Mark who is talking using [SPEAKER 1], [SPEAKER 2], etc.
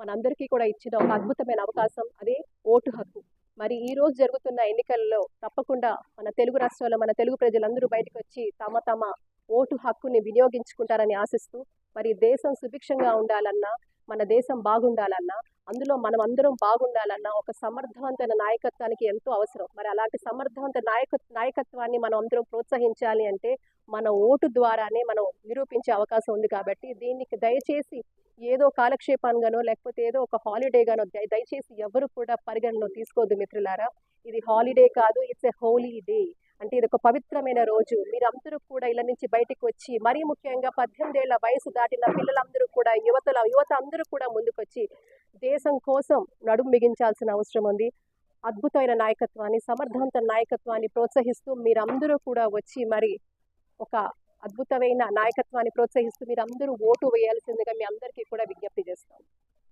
[SPEAKER 1] మనందరికీ కూడా ఇచ్చిన ఒక అద్భుతమైన అవకాశం అదే ఓటు హక్కు. మరి ఈ రోజు జరుగుతున్న ఎన్నికల్లో తప్పకుండా మన తెలుగు రాష్ట్రాల్లో మన తెలుగు ప్రజలందరూ బయటకు వచ్చి తమ తమ ఓటు హక్కుని వినియోగించుకుంటారని ఆశిస్తూ మరి దేశం సుభిక్షంగా ఉండాలన్నా మన దేశం బాగుండాలన్నా అందులో మనం అందరం బాగుండాలన్నా ఒక సమర్థవంతమైన నాయకత్వానికి ఎంతో అవసరం. మరి అలాంటి సమర్థవంత నాయక నాయకత్వాన్ని మనం అందరం ప్రోత్సహించాలి అంటే మన ఓటు ద్వారానే మనం నిరూపించే అవకాశం ఉంది కాబట్టి దీనికి దయచేసి ఏదో కాలక్షేపంగానో లేకపోతే ఏదో ఒక హాలిడేగానో దయచేసి ఎవరు కూడా పరిగణలో తీసుకోవద్దు మిత్రులారా. ఇది హాలిడే కాదు ఇట్స్ ఎ హోలీ డే. అంటే ఇది ఒక పవిత్రమైన రోజు. మీరందరూ కూడా ఇళ్ళ నుంచి బయటకు వచ్చి మరీ ముఖ్యంగా పద్దెనిమిది ఏళ్ళ వయసు దాటిన పిల్లలందరూ కూడా యువతల యువత అందరూ కూడా ముందుకొచ్చి దేశం కోసం నడుము మిగించాల్సిన అవసరం ఉంది. అద్భుతమైన నాయకత్వాన్ని సమర్థవంత నాయకత్వాన్ని ప్రోత్సహిస్తూ మీరందరూ కూడా వచ్చి మరి ఒక అద్భుతమైన నాయకత్వాన్ని ప్రోత్సహిస్తూ మీరందరూ ఓటు వేయాల్సిందిగా మీ అందరికీ కూడా విజ్ఞప్తి చేస్తాం